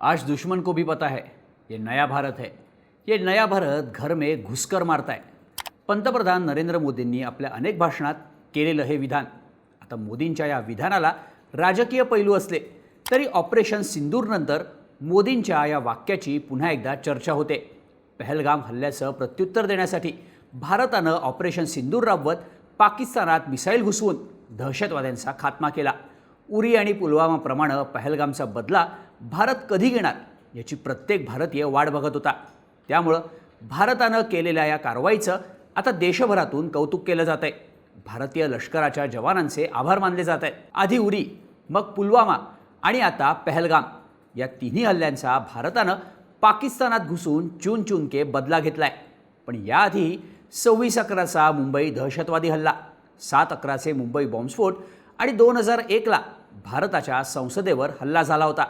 आज दुश्मन को भी पता है ये नया भारत है। ये नया भारत घर में घुसकर मारत आहे पंतप्रधान नरेंद्र मोदींनी आपल्या अनेक भाषणात केलेलं हे विधान। आता मोदींच्या या विधानाला राजकीय पैलू असले तरी ऑपरेशन सिंदूरनंतर मोदींच्या या वाक्याची पुन्हा एकदा चर्चा होते। पहलगाम हल्ल्याचं प्रत्युत्तर देण्यासाठी भारतानं ऑपरेशन सिंदूर राबवत पाकिस्तानात मिसाईल घुसवून दहशतवाद्यांचा खात्मा केला। उरी आणि पुलवामाप्रमाणे पहलगामचा बदला भारत कधी घेणार याची प्रत्येक भारतीय वाट बघत होता. त्यामुळं भारतानं केलेल्या या कारवाईचं आता देशभरातून कौतुक केलं जात आहे भारतीय लष्कराच्या जवानांचे आभार मानले जात आहेत आधी उरी मग पुलवामा आणि आता पहलगाम या तिन्ही हल्ल्यांचा भारतानं पाकिस्तानात घुसून चून चुनके बदला घेतलाय. पण याआधी सव्वीस अकराचा मुंबई दहशतवादी हल्ला सात अकराचे मुंबई बॉम्बस्फोट आणि दोन हजार एकला भारताच्या संसदेवर हल्ला झाला होता.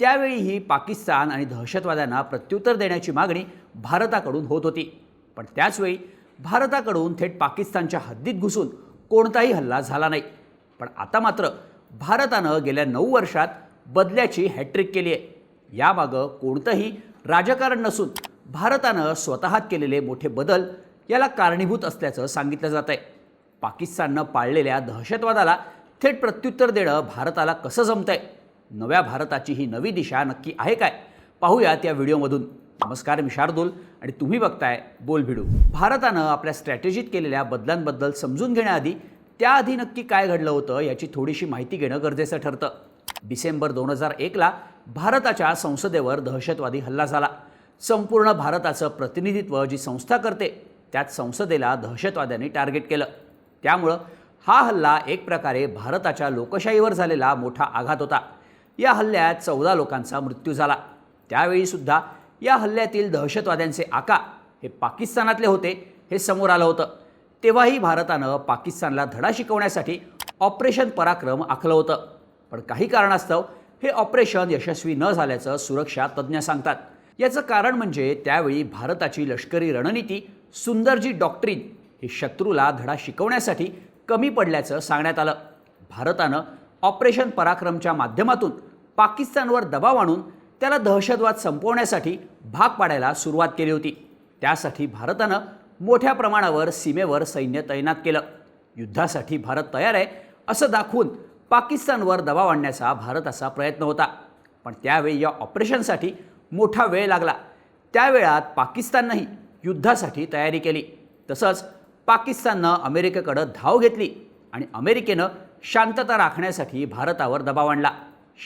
त्यावेळीही पाकिस्तान आणि दहशतवाद्यांना प्रत्युत्तर देण्याची मागणी भारताकडून होत होती. पण त्याचवेळी भारताकडून थेट पाकिस्तानच्या हद्दीत घुसून कोणताही हल्ला झाला नाही. पण आता मात्र भारतानं गेल्या नऊ वर्षात बदल्याची हॅट्रिक केली आहे. यामागं कोणतंही राजकारण नसून भारतानं स्वतःत केलेले मोठे बदल याला कारणीभूत असल्याचं सांगितलं जात आहे पाकिस्ताननं पाळलेल्या दहशतवादाला थेट प्रत्युत्तर देणं भारताला कसं जमतंय? नव्या भारताची ही नवी दिशा नक्की आहे काय? पाहूया त्या व्हिडिओमधून. नमस्कार मी शार्दूल आणि तुम्ही बघताय बोल भिडू. भारतानं आपल्या स्ट्रॅटेजीत केलेल्या बदलांबद्दल समजून घेण्याआधी त्याआधी नक्की काय घडलं होतं याची थोडीशी माहिती घेणं गरजेचं ठरतं. डिसेंबर दोन हजार एकला भारताच्या संसदेवर दहशतवादी हल्ला झाला. संपूर्ण भारताचं प्रतिनिधित्व जी संस्था करते त्यात संसदेला दहशतवाद्यांनी टार्गेट केलं. त्यामुळं हा हल्ला एक प्रकारे भारताच्या लोकशाहीवर झालेला मोठा आघात होता. या हल्ल्यात चौदा लोकांचा मृत्यू झाला. त्यावेळीसुद्धा या हल्ल्यातील दहशतवाद्यांचे आका हे पाकिस्तानातले होते हे समोर आलं होतं. तेव्हाही भारतानं पाकिस्तानला धडा शिकवण्यासाठी ऑपरेशन पराक्रम आखलं होतं. पण काही कारणास्तव हे ऑपरेशन यशस्वी न झाल्याचं सुरक्षा तज्ज्ञ सांगतात. याचं कारण म्हणजे त्यावेळी भारताची लष्करी रणनीती सुंदरजी डॉक्ट्रीन ही शत्रूला धडा शिकवण्यासाठी कमी पडल्याचं सांगण्यात आलं. भारतानं ऑपरेशन पराक्रमच्या माध्यमातून पाकिस्तानवर दबाव आणून त्याला दहशतवाद संपवण्यासाठी भाग पाडायला सुरुवात केली होती. त्यासाठी भारतानं मोठ्या प्रमाणावर सीमेवर सैन्य तैनात केलं. युद्धासाठी भारत तयार आहे असं दाखवून पाकिस्तानवर दबाव आणण्याचा भारताचा प्रयत्न होता. पण त्यावेळी या ऑपरेशनसाठी मोठा वेळ लागला. त्यावेळात पाकिस्ताननंही युद्धासाठी तयारी केली. तसंच पाकिस्ताननं अमेरिकेकडं धाव घेतली आणि अमेरिकेनं शांतता राखण्यासाठी भारतावर दबाव आणला.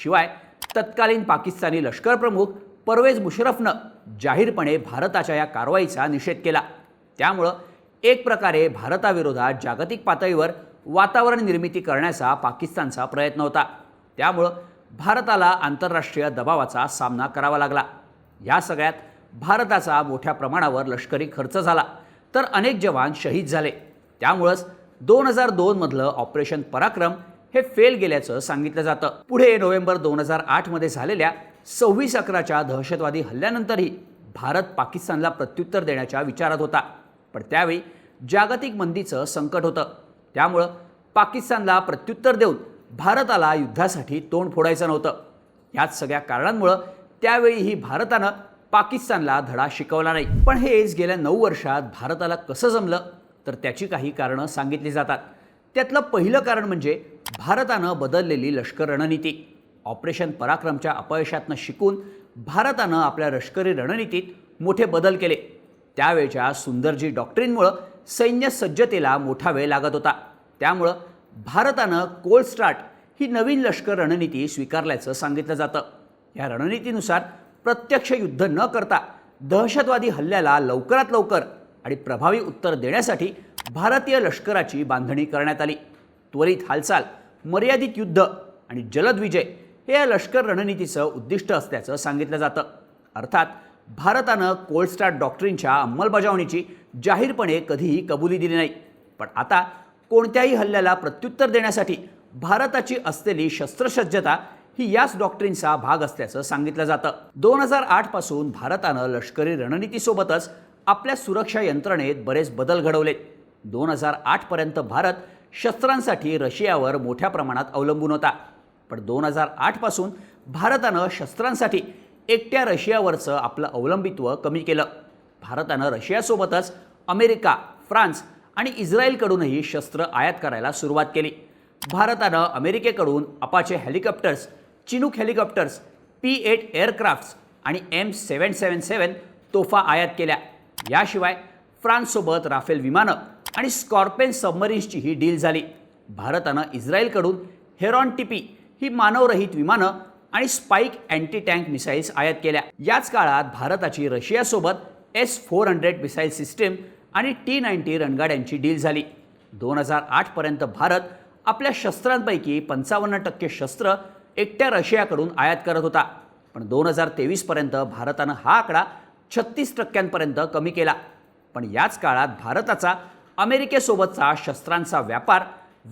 शिवाय तत्कालीन पाकिस्तानी लष्करप्रमुख परवेज मुशरफनं जाहीरपणे भारताच्या या कारवाईचा निषेध केला. त्यामुळं एक प्रकारे भारताविरोधात जागतिक पातळीवर वातावरण निर्मिती करण्याचा पाकिस्तानचा प्रयत्न होता. त्यामुळं भारताला आंतरराष्ट्रीय दबावाचा सामना करावा लागला. या सगळ्यात भारताचा मोठ्या प्रमाणावर लष्करी खर्च झाला. तर अनेक जवान शहीद झाले. त्यामुळंच दोन हजार दोनमधलं ऑपरेशन पराक्रम हे फेल गेल्याचं सांगितलं जातं. पुढे नोव्हेंबर दोन हजार आठमध्ये झालेल्या सव्वीस अकराच्या दहशतवादी हल्ल्यानंतरही भारत पाकिस्तानला प्रत्युत्तर देण्याच्या विचारात होता. पण त्यावेळी जागतिक मंदीचं संकट होतं. त्यामुळं पाकिस्तानला प्रत्युत्तर देऊन भारताला युद्धासाठी तोंड फोडायचं नव्हतं. याच सगळ्या कारणांमुळं त्यावेळीही भारतानं पाकिस्तानला धडा शिकवला नाही. पण हेच गेल्या नऊ वर्षात भारताला कसं जमलं? तर त्याची काही कारणं सांगितली जातात. त्यातलं पहिलं कारण म्हणजे भारतानं बदललेली लष्कर रणनीती. ऑपरेशन पराक्रमच्या अपयशातनं शिकून भारतानं आपल्या लष्करी रणनीतीत मोठे बदल केले. त्यावेळच्या सुंदरजी डॉक्ट्रीनमुळं सैन्य सज्जतेला मोठा वेळ लागत होता. त्यामुळं भारतानं कोल्ड स्टार्ट ही नवीन लष्कर रणनीती स्वीकारल्याचं सांगितलं जातं. या रणनीतीनुसार प्रत्यक्ष युद्ध न करता दहशतवादी हल्ल्याला लवकरात लवकर आणि प्रभावी उत्तर देण्यासाठी भारतीय लष्कराची बांधणी करण्यात आली. त्वरित हालचाल मर्यादित युद्ध आणि जलद विजय हे या लष्कर रणनीतीचं उद्दिष्ट असल्याचं सांगितलं जातं. अर्थात भारतानं कोल्ड स्टार्ट डॉक्ट्रीनच्या अंमलबजावणीची जाहीरपणे कधीही कबुली दिली नाही. पण आता कोणत्याही हल्ल्याला प्रत्युत्तर देण्यासाठी भारताची असलेली शस्त्रसज्जता ही याच डॉक्ट्रीनचा भाग असल्याचं सांगितलं जातं. दोन हजार आठपासून भारतानं लष्करी रणनीतीसोबतच आपल्या सुरक्षा यंत्रणेत बरेच बदल घडवले. दोन हजार आठपर्यंत भारत शस्त्रांसाठी रशियावर मोठ्या प्रमाणात अवलंबून होता. पण दोन हजार आठपासून भारतानं शस्त्रांसाठी एकट्या रशियावरचं आपलं अवलंबित्व कमी केलं. भारतानं रशियासोबतच अमेरिका फ्रान्स आणि इस्रायलकडूनही शस्त्र आयात करायला सुरुवात केली. भारतानं अमेरिकेकडून Apache helicopters Chinook helicopters P eight aircrafts आणि एम सेवन सेवन सेवन तोफा आयात केल्या. याशिवाय फ्रान्ससोबत राफेल विमानं आणि स्कॉर्पेन सबमरीन्सची ही डील झाली. भारतानं इस्रायलकडून हेरॉन टिपी ही मानवरहित विमानं आणि स्पाईक अँटी टँक मिसाईल्स आयात केल्या. याच काळात भारताची रशियासोबत S four hundred missile system आणि टी नाईन्टी रणगाड्यांची डील झाली. दोन हजार आठपर्यंत भारत आपल्या शस्त्रांपैकी पंचावन्न टक्के शस्त्र एकट्या रशियाकडून आयात करत होता. पण दोन हजार तेवीसपर्यंत भारतानं हा आकडा छत्तीस टक्क्यांपर्यंत कमी केला. पण याच काळात भारताचा अमेरिकेसोबतचा शस्त्रांचा व्यापार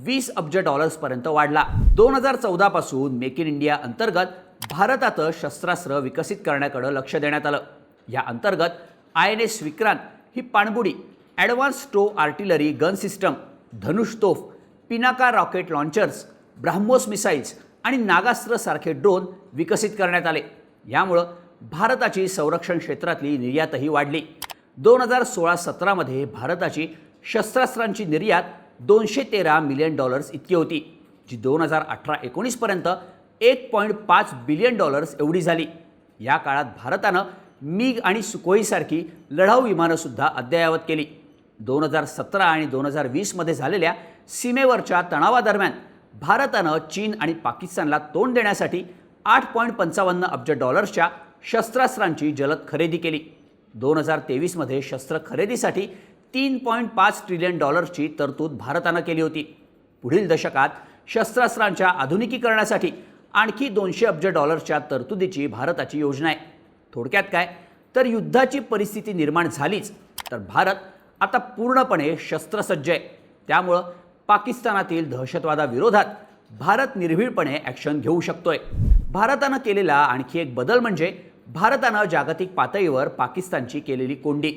वीस अब्ज डॉलर्सपर्यंत वाढला. दोन हजार चौदापासून मेक इन इंडिया अंतर्गत भारतात शस्त्रास्त्र विकसित करण्याकडे लक्ष देण्यात आलं. या अंतर्गत आय एन एस विक्रांत ही पाणबुडी advanced towed artillery gun system Dhanush तोफ Pinaka rocket launchers BrahMos missiles आणि नागास्त्रसारखे ड्रोन विकसित करण्यात आले. यामुळं भारताची संरक्षण क्षेत्रातली निर्यातही वाढली. दोन हजार सोळा सतरामध्ये भारताची शस्त्रास्त्रांची निर्यात दोनशे तेरा मिलियन डॉलर्स इतकी होती जी दोन हजार अठरा एकोणीसपर्यंत एक पॉईंट पाच बिलियन डॉलर्स एवढी झाली. या काळात भारतानं मिग आणि सुकोईसारखी लढाऊ विमानंसुद्धा अद्ययावत केली. दोन हजार सतरा आणि दोन हजार वीसमध्ये झालेल्या सीमेवरच्या तणावादरम्यान भारतानं चीन आणि पाकिस्तानला तोंड देण्यासाठी आठ पॉईंट पंचावन्न अब्ज डॉलर्सच्या शस्त्रास्त्रांची जलद खरेदी केली. दोन हजार तेवीसमध्ये शस्त्र खरेदीसाठी तीन पॉईंट पाच ट्रिलियन डॉलर्सची तरतूद भारतानं केली होती. पुढील दशकात शस्त्रास्त्रांच्या आधुनिकीकरणासाठी आणखी दोनशे अब्ज डॉलर्सच्या तरतुदीची भारताची योजना आहे. थोडक्यात काय? तर युद्धाची परिस्थिती निर्माण झालीच. तर भारत आता पूर्णपणे शस्त्रसज्ज आहे. त्यामुळं पाकिस्तानातील दहशतवादाविरोधात भारत निर्भीडपणे ॲक्शन घेऊ शकतोय. भारतानं केलेला आणखी एक बदल म्हणजे भारतानं जागतिक पातळीवर पाकिस्तानची केलेली कोंडी.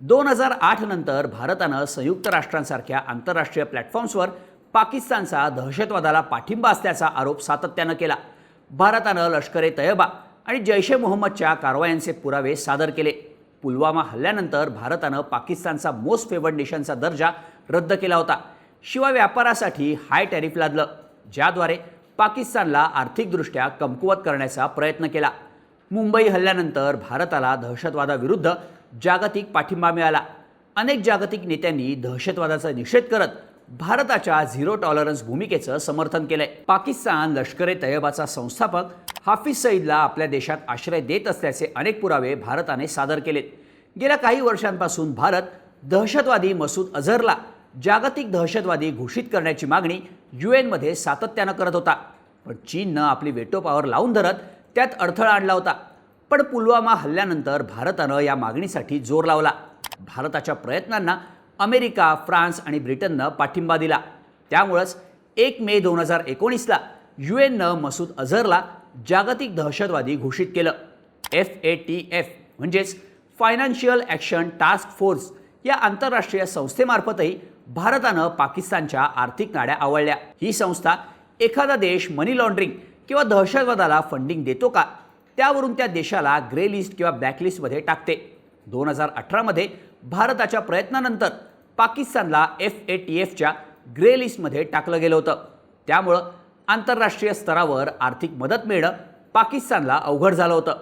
दोन हजार आठ नंतर भारतानं संयुक्त राष्ट्रांसारख्या आंतरराष्ट्रीय प्लॅटफॉर्म्सवर पाकिस्तानचा दहशतवादाला पाठिंबा असल्याचा आरोप सातत्यानं केला. भारतानं लष्कर ए तयबा आणि जैश ए मोहम्मदच्या कारवायांचे पुरावे सादर केले. पुलवामा हल्ल्यानंतर भारतानं पाकिस्तानचा मोस्ट फेवर्ड नेशनचा दर्जा रद्द केला होता. शिवाय व्यापारासाठी हाय टॅरिफ लादलं ज्याद्वारे पाकिस्तानला आर्थिकदृष्ट्या कमकुवत करण्याचा प्रयत्न केला. मुंबई हल्ल्यानंतर भारताला दहशतवादाविरुद्ध जागतिक पाठिंबा मिळाला. अनेक जागतिक नेत्यांनी दहशतवादाचा निषेध करत भारताच्या झिरो टॉलरन्स भूमिकेचं समर्थन केलंय. पाकिस्तान लष्कर ए तयबाचा संस्थापक हाफिज सईदला आपल्या देशात आश्रय देत असल्याचे अनेक पुरावे भारताने सादर केलेत. गेल्या काही वर्षांपासून भारत दहशतवादी मसूद अझहरला जागतिक दहशतवादी घोषित करण्याची मागणी यू एनमध्ये सातत्यानं करत होता. पण चीननं आपली वेटो पॉवर लावून धरत त्यात अडथळा आणला होता. पण पुलवामा हल्ल्यानंतर भारतानं या मागणीसाठी जोर लावला. भारताच्या प्रयत्नांना अमेरिका फ्रान्स आणि ब्रिटननं पाठिंबा दिला. त्यामुळंच एक मे दोन हजार एकोणीसला यू एननं मसूद अझहरला जागतिक दहशतवादी घोषित केलं. एफ ए टी एफ म्हणजेच फायनान्शियल ॲक्शन टास्क फोर्स या आंतरराष्ट्रीय संस्थेमार्फतही भारतानं पाकिस्तानच्या आर्थिक नाड्या आवळल्या. ही संस्था एखादा देश मनी लॉन्ड्रिंग किंवा दहशतवादाला फंडिंग देतो का? त्यावरून त्या देशाला ग्रे लिस्ट किंवा ब्लॅकलिस्टमध्ये टाकते. दोन हजार अठरामध्ये भारताच्या प्रयत्नानंतर पाकिस्तानला एफ ए टी एफच्या ग्रे लिस्टमध्ये टाकलं गेलं होतं. त्यामुळं आंतरराष्ट्रीय स्तरावर आर्थिक मदत मिळणं पाकिस्तानला अवघड झालं होतं.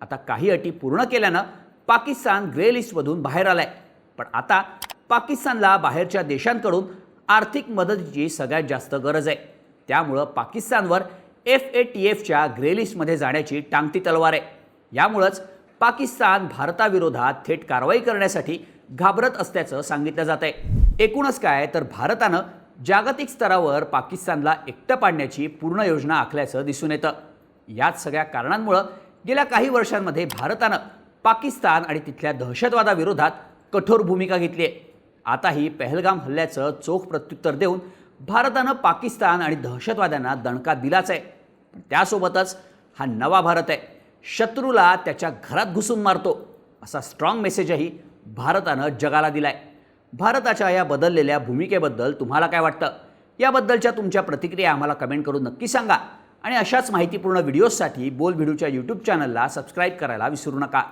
आता काही अटी पूर्ण केल्यानं पाकिस्तान ग्रे लिस्टमधून बाहेर आलाय. पण आता पाकिस्तानला बाहेरच्या देशांकडून आर्थिक मदतीची सगळ्यात जास्त गरज आहे. त्यामुळं पाकिस्तानवर एफ ए टी एफच्या ग्रेलिस्टमध्ये जाण्याची टांगती तलवार आहे. यामुळंच पाकिस्तान भारताविरोधात थेट कारवाई करण्यासाठी घाबरत असल्याचं सांगितलं जात आहे. एकूणच काय तर भारतानं जागतिक स्तरावर पाकिस्तानला एकटं पाडण्याची पूर्ण योजना आखल्याचं दिसून येतं. याच सगळ्या कारणांमुळं गेल्या काही वर्षांमध्ये भारतानं पाकिस्तान आणि तिथल्या दहशतवादाविरोधात कठोर भूमिका घेतली आहे. आताही पहलगाम हल्ल्याचं चोख प्रत्युत्तर देऊन भारतानं पाकिस्तान आणि दहशतवाद्यांना दणका दिलाच आहे. पण त्यासोबतच हा नवा भारत आहे. शत्रूला त्याच्या घरात घुसून मारतो. असा स्ट्रॉंग मेसेजही भारतानं जगाला दिलाय. भारताच्या या बदललेल्या भूमिकेबद्दल तुम्हाला काय वाटतं? याबद्दलच्या तुमच्या प्रतिक्रिया आम्हाला कमेंट करून नक्की सांगा. आणि अशाच माहितीपूर्ण व्हिडिओजसाठी बोल व्हिडिओच्या यूट्यूब चॅनलला सबस्क्राईब करायला विसरू नका.